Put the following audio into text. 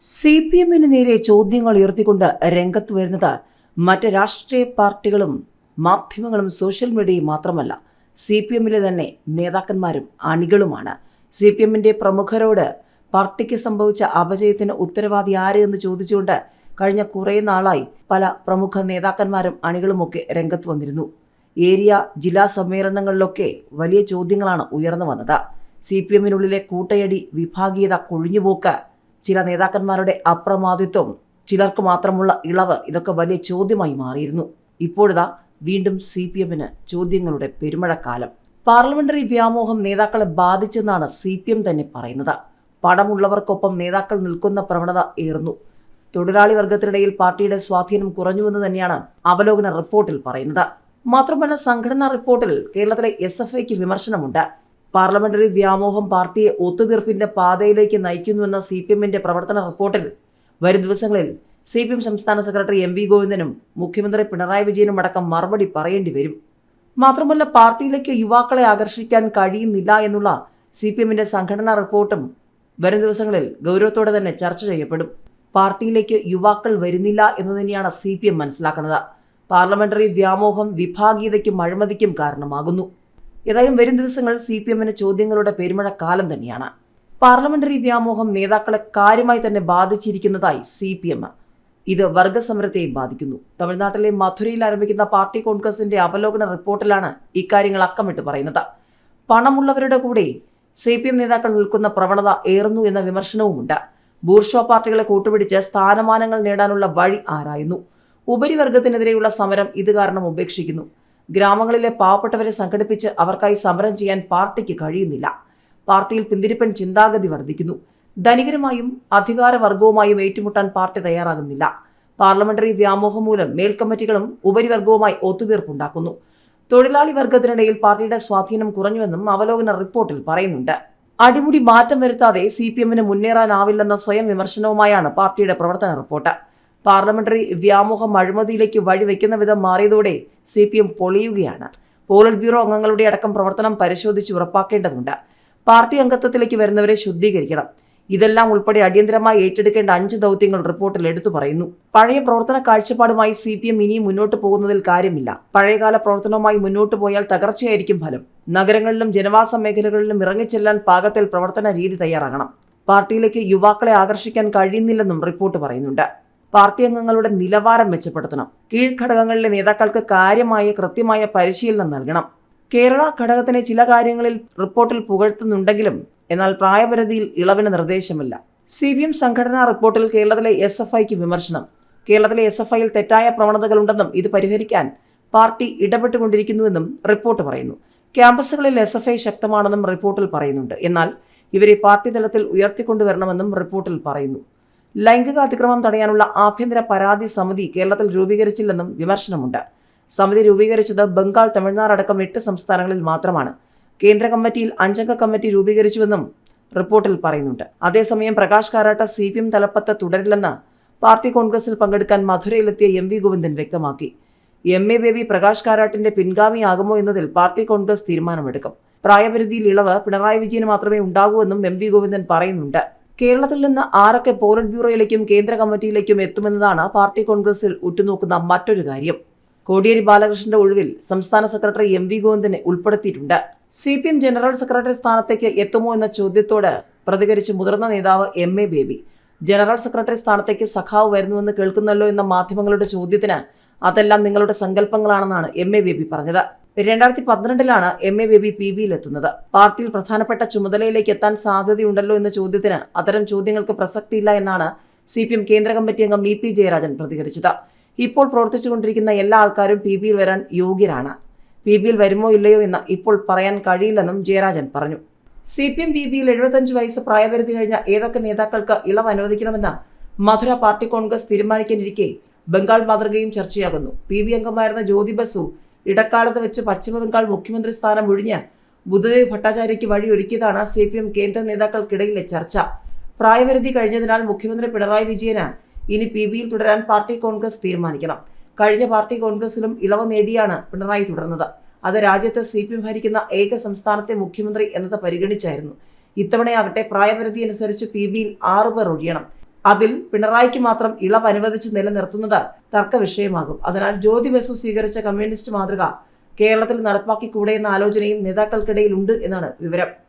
C P എമ്മിന് നേരെ ചോദ്യങ്ങൾ ഉയർത്തിക്കൊണ്ട് രംഗത്ത് വരുന്നത് മറ്റ് രാഷ്ട്രീയ പാർട്ടികളും മാധ്യമങ്ങളും സോഷ്യൽ മീഡിയയും മാത്രമല്ല. സി പി എമ്മിലെ തന്നെ നേതാക്കന്മാരും അണികളുമാണ്. സി പി എമ്മിന്റെ പ്രമുഖരോട് പാർട്ടിക്ക് സംഭവിച്ച അപജയത്തിന് ഉത്തരവാദി ആര് എന്ന് ചോദിച്ചുകൊണ്ട് കഴിഞ്ഞ കുറേ നാളായി പല പ്രമുഖ നേതാക്കന്മാരും അണികളുമൊക്കെ രംഗത്ത് വന്നിരുന്നു. ഏരിയ ജില്ലാ സമ്മേളനങ്ങളിലൊക്കെ വലിയ ചോദ്യങ്ങളാണ് ഉയർന്നു വന്നത്. സി പി എമ്മിനുള്ളിലെ കൂട്ടയടി വിഭാഗീയത കൊഴിഞ്ഞുപോക്ക് ചില നേതാക്കന്മാരുടെ അപ്രമാദിത്വം ചിലർക്ക് മാത്രമുള്ള ഇളവ് ഇതൊക്കെ വലിയ ചോദ്യമായി മാറിയിരുന്നു. ഇപ്പോഴിതാ വീണ്ടും സി പി എമ്മിന് ചോദ്യങ്ങളുടെ പെരുമഴക്കാലം. പാർലമെന്ററി വ്യാമോഹം നേതാക്കളെ ബാധിച്ചെന്നാണ് സി പി എം തന്നെ പറയുന്നത്. പണമുള്ളവർക്കൊപ്പം നേതാക്കൾ നിൽക്കുന്ന പ്രവണത ഏറുന്നു. തൊഴിലാളി വർഗത്തിനിടയിൽ പാർട്ടിയുടെ സ്വാധീനം കുറഞ്ഞുവെന്ന് തന്നെയാണ് അവലോകന റിപ്പോർട്ടിൽ പറയുന്നത്. മാത്രമല്ല സംഘടനാ റിപ്പോർട്ടിൽ കേരളത്തിലെ എസ് എഫ് ഐക്ക് വിമർശനമുണ്ട്. പാർലമെന്ററി വ്യാമോഹം പാർട്ടിയെ ഒത്തുതീർപ്പിന്റെ പാതയിലേക്ക് നയിക്കുന്നുവെന്ന സി പി എമ്മിന്റെ പ്രവർത്തന റിപ്പോർട്ടിൽ വരും ദിവസങ്ങളിൽ സി പി എം സംസ്ഥാന സെക്രട്ടറി എം വി ഗോവിന്ദനും മുഖ്യമന്ത്രി പിണറായി വിജയനും അടക്കം മറുപടി പറയേണ്ടി വരും. മാത്രമല്ല പാർട്ടിയിലേക്ക് യുവാക്കളെ ആകർഷിക്കാൻ കഴിയുന്നില്ല എന്നുള്ള സി പി എമ്മിന്റെ സംഘടനാ റിപ്പോർട്ടും വരും ദിവസങ്ങളിൽ ഗൗരവത്തോടെ തന്നെ ചർച്ച ചെയ്യപ്പെടും. പാർട്ടിയിലേക്ക് യുവാക്കൾ വരുന്നില്ല എന്ന് തന്നെയാണ് സി പി എം മനസ്സിലാക്കുന്നത്. പാർലമെന്ററി വ്യാമോഹം വിഭാഗീയതയ്ക്കും അഴിമതിക്കും കാരണമാകുന്നു. ഏതായാലും വരും ദിവസങ്ങൾ സി പി എമ്മിന് ചോദ്യങ്ങളുടെ പെരുമഴ കാലം തന്നെയാണ്. പാർലമെന്ററി വ്യാമോഹം നേതാക്കളെ കാര്യമായി തന്നെ ബാധിച്ചിരിക്കുന്നതായി സി പി എം. ഇത് വർഗസമരത്തെയും ബാധിക്കുന്നു. തമിഴ്നാട്ടിലെ മധുരയിൽ ആരംഭിക്കുന്ന പാർട്ടി കോൺഗ്രസിന്റെ അവലോകന റിപ്പോർട്ടിലാണ് ഇക്കാര്യങ്ങൾ അക്കമിട്ട് പറയുന്നത്. പണമുള്ളവരുടെ കൂടെ സി പി എം നേതാക്കൾ നിൽക്കുന്ന പ്രവണത ഏറുന്നു എന്ന വിമർശനവുമുണ്ട്. ബൂർഷോ പാർട്ടികളെ കൂട്ടുപിടിച്ച് സ്ഥാനമാനങ്ങൾ നേടാനുള്ള വഴി ആരായുന്നു? ഉപരിവർഗത്തിനെതിരെയുള്ള സമരം ഇത് കാരണം ഉപേക്ഷിക്കുന്നു. ഗ്രാമങ്ങളിലെ പാവപ്പെട്ടവരെ സംഘടിപ്പിച്ച് അവർക്കായി സമരം ചെയ്യാൻ പാർട്ടിക്ക് കഴിയുന്നില്ല. പാർട്ടിയിൽ പിന്തിരിപ്പൻ ചിന്താഗതി വർദ്ധിക്കുന്നു. ധനികരുമായും അധികാരവർഗവുമായും ഏറ്റുമുട്ടാൻ പാർട്ടി തയ്യാറാകുന്നില്ല. പാർലമെന്ററി വ്യാമോഹം മൂലം മേൽക്കമ്മിറ്റികളും ഉപരിവർഗവുമായി ഒത്തുതീർപ്പുണ്ടാക്കുന്നു. തൊഴിലാളി വർഗത്തിനിടയിൽ പാർട്ടിയുടെ സ്വാധീനം കുറഞ്ഞുവെന്നും അവലോകന റിപ്പോർട്ടിൽ പറയുന്നുണ്ട്. അടിമുടി മാറ്റം വരുത്താതെ സി പി എമ്മിന് മുന്നേറാനാവില്ലെന്ന സ്വയം വിമർശനവുമായാണ് പാർട്ടിയുടെ പ്രവർത്തന റിപ്പോർട്ട്. പാർലമെന്ററി വ്യാമോഹം അഴിമതിയിലേക്ക് വഴിവെക്കുന്ന വിധം മാറിയതോടെ സി പി എം പൊളിയുകയാണ്. പോളിറ്റ് ബ്യൂറോ അംഗങ്ങളുടെ അടക്കം പ്രവർത്തനം പരിശോധിച്ച് ഉറപ്പാക്കേണ്ടതുണ്ട്. പാർട്ടി അംഗത്വത്തിലേക്ക് വരുന്നവരെ ശുദ്ധീകരിക്കണം. ഇതെല്ലാം ഉൾപ്പെടെ അടിയന്തരമായി ഏറ്റെടുക്കേണ്ട അഞ്ച് ദൗത്യങ്ങൾ റിപ്പോർട്ടിൽ എടുത്തു പറയുന്നു. പഴയ പ്രവർത്തന കാഴ്ചപ്പാടുമായി സി പി എം ഇനിയും മുന്നോട്ട് പോകുന്നതിൽ കാര്യമില്ല. പഴയകാല പ്രവർത്തനവുമായി മുന്നോട്ട് പോയാൽ തകർച്ചയായിരിക്കും ഫലം. നഗരങ്ങളിലും ജനവാസ മേഖലകളിലും ഇറങ്ങിച്ചെല്ലാൻ പാകത്തിൽ പ്രവർത്തന രീതി തയ്യാറാകണം. പാർട്ടിയിലേക്ക് യുവാക്കളെ ആകർഷിക്കാൻ കഴിയുന്നില്ലെന്നും റിപ്പോർട്ട് പറയുന്നുണ്ട്. പാർട്ടി അംഗങ്ങളുടെ നിലവാരം മെച്ചപ്പെടുത്തണം. കീഴ്ഘടകങ്ങളിലെ നേതാക്കൾക്ക് കാര്യമായ കൃത്യമായ പരിശീലനം നൽകണം. കേരള ഘടകത്തിനെ ചില കാര്യങ്ങളിൽ റിപ്പോർട്ടിൽ പുകഴ്ത്തുന്നുണ്ടെങ്കിലും എന്നാൽ പ്രായപരിധിയിൽ ഇളവിന് നിർദ്ദേശമില്ല. സി പി എം സംഘടനാ റിപ്പോർട്ടിൽ കേരളത്തിലെ എസ് എഫ് ഐക്ക് വിമർശനം. കേരളത്തിലെ എസ് എഫ് ഐയിൽ തെറ്റായ പ്രവണതകളുണ്ടെന്നും ഇത് പരിഹരിക്കാൻ പാർട്ടി ഇടപെട്ടുകൊണ്ടിരിക്കുന്നുവെന്നും റിപ്പോർട്ട് പറയുന്നു. ക്യാമ്പസുകളിൽ എസ് എഫ് ഐ ശക്തമാണെന്നും റിപ്പോർട്ടിൽ പറയുന്നുണ്ട്. എന്നാൽ ഇവരെ പാർട്ടി തലത്തിൽ ഉയർത്തിക്കൊണ്ടുവരണമെന്നും റിപ്പോർട്ടിൽ പറയുന്നു. ലൈംഗിക അതിക്രമം തടയാനുള്ള ആഭ്യന്തര പരാതി സമിതി കേരളത്തിൽ രൂപീകരിച്ചില്ലെന്നും വിമർശനമുണ്ട്. സമിതി രൂപീകരിച്ചത് ബംഗാൾ തമിഴ്നാട് അടക്കം എട്ട് സംസ്ഥാനങ്ങളിൽ മാത്രമാണ്. കേന്ദ്ര കമ്മിറ്റിയിൽ അഞ്ചംഗ കമ്മിറ്റി രൂപീകരിച്ചുവെന്നും റിപ്പോർട്ടിൽ പറയുന്നുണ്ട്. അതേസമയം Prakash Karat C P M തലപ്പത്ത് തുടരില്ലെന്ന് പാർട്ടി കോൺഗ്രസിൽ പങ്കെടുക്കാൻ മധുരയിലെത്തിയ എം വി ഗോവിന്ദൻ വ്യക്തമാക്കി. എം എ ബേബി പ്രകാശ് കാരാട്ടിന്റെ പിൻഗാമിയാകുമോ എന്നതിൽ പാർട്ടി കോൺഗ്രസ് തീരുമാനമെടുക്കും. പ്രായപരിധിയിൽ ഇളവ് പിണറായി വിജയന് മാത്രമേ ഉണ്ടാകൂ എന്നും എം വി ഗോവിന്ദൻ പറയുന്നുണ്ട്. കേരളത്തിൽ നിന്ന് ആരൊക്കെ പോളിറ്റ് ബ്യൂറോയിലേക്കും കേന്ദ്ര കമ്മിറ്റിയിലേക്കും എത്തുമെന്നതാണ് പാർട്ടി കോൺഗ്രസിൽ ഉറ്റുനോക്കുന്ന മറ്റൊരു കാര്യം. കോടിയേരി ബാലകൃഷ്ണന്റെ ഒഴിവിൽ സംസ്ഥാന സെക്രട്ടറി എം വി ഗോവിന്ദനെ ഉൾപ്പെടുത്തിയിട്ടുണ്ട്. C P M general secretary സ്ഥാനത്തേക്ക് എത്തുമോ എന്ന ചോദ്യത്തോട് പ്രതികരിച്ച് മുതിർന്ന നേതാവ് M A Baby. General secretary സ്ഥാനത്തേക്ക് സഖാവ് വരുന്നുവെന്ന് കേൾക്കുന്നല്ലോ എന്ന മാധ്യമങ്ങളുടെ ചോദ്യത്തിന് അതെല്ലാം നിങ്ങളുടെ സങ്കല്പങ്ങളാണെന്നാണ് എം എ ബേബി പറഞ്ഞത്. രണ്ടായിരത്തി പന്ത്രണ്ടിലാണ് എം എ ബേബി പി ബിയിലെത്തുന്നത് പാർട്ടിയിൽ പ്രധാനപ്പെട്ട ചുമതലയിലേക്ക് എത്താൻ സാധ്യതയുണ്ടല്ലോ എന്ന ചോദ്യത്തിന് അത്തരം ചോദ്യങ്ങൾക്ക് പ്രസക്തിയില്ല എന്നാണ് സി പി എം കേന്ദ്ര കമ്മിറ്റി അംഗം ഇ പി ജയരാജൻ പ്രതികരിച്ചത്. ഇപ്പോൾ പ്രവർത്തിച്ചുകൊണ്ടിരിക്കുന്ന എല്ലാ ആൾക്കാരും പി ബിയിൽ വരാൻ യോഗ്യരാണ്. പി ബിയിൽ വരുമോ ഇല്ലയോ എന്ന് ഇപ്പോൾ പറയാൻ കഴിയില്ലെന്നും ജയരാജൻ പറഞ്ഞു. സി പി എം പി ബിയിൽ എഴുപത്തഞ്ച് വയസ്സ് പ്രായപരിധി കഴിഞ്ഞ ഏതൊക്കെ നേതാക്കൾക്ക് ഇളവ് അനുവദിക്കണമെന്ന് മധുര പാർട്ടി കോൺഗ്രസ് തീരുമാനിക്കാനിരിക്കെ ബംഗാൾ മാതൃകയും ചർച്ചയാകുന്നു. പി ബി അംഗമായിരുന്ന ജ്യോതി ബസു ഇടക്കാലത്ത് വെച്ച് പശ്ചിമബംഗാൾ മുഖ്യമന്ത്രി സ്ഥാനം ഒഴിഞ്ഞ് ബുദ്ധദേവ് ഭട്ടാചാര്യയ്ക്ക് വഴിയൊരുക്കിയതാണ് സി പി എം കേന്ദ്ര നേതാക്കൾക്കിടയിലെ ചർച്ച. പ്രായപരിധി കഴിഞ്ഞതിനാൽ മുഖ്യമന്ത്രി പിണറായി വിജയന് ഇനി പി ബിയിൽ തുടരാൻ പാർട്ടി കോൺഗ്രസ് തീരുമാനിക്കണം. കഴിഞ്ഞ പാർട്ടി കോൺഗ്രസിലും ഇളവ് നേടിയാണ് പിണറായി തുടർന്നത്. അത് രാജ്യത്ത് സി പി എം ഭരിക്കുന്ന ഏക സംസ്ഥാനത്തെ മുഖ്യമന്ത്രി എന്നത് പരിഗണിച്ചായിരുന്നു. ഇത്തവണയാകട്ടെ പ്രായപരിധി അനുസരിച്ച് പി ബിയിൽ ആറുപേർ ഒഴിയണം. അതിൽ പിണറായിക്ക് മാത്രം ഇളവ് അനുവദിച്ച് നിലനിർത്തുന്നത് തർക്ക വിഷയമാകും അതിനാൽ ജ്യോതി ബസു സ്വീകരിച്ച കമ്മ്യൂണിസ്റ്റ് മാതൃക കേരളത്തിൽ നടപ്പാക്കിക്കൂടെ എന്ന ആലോചനയും നേതാക്കൾക്കിടയിലുണ്ട് എന്നാണ് വിവരം.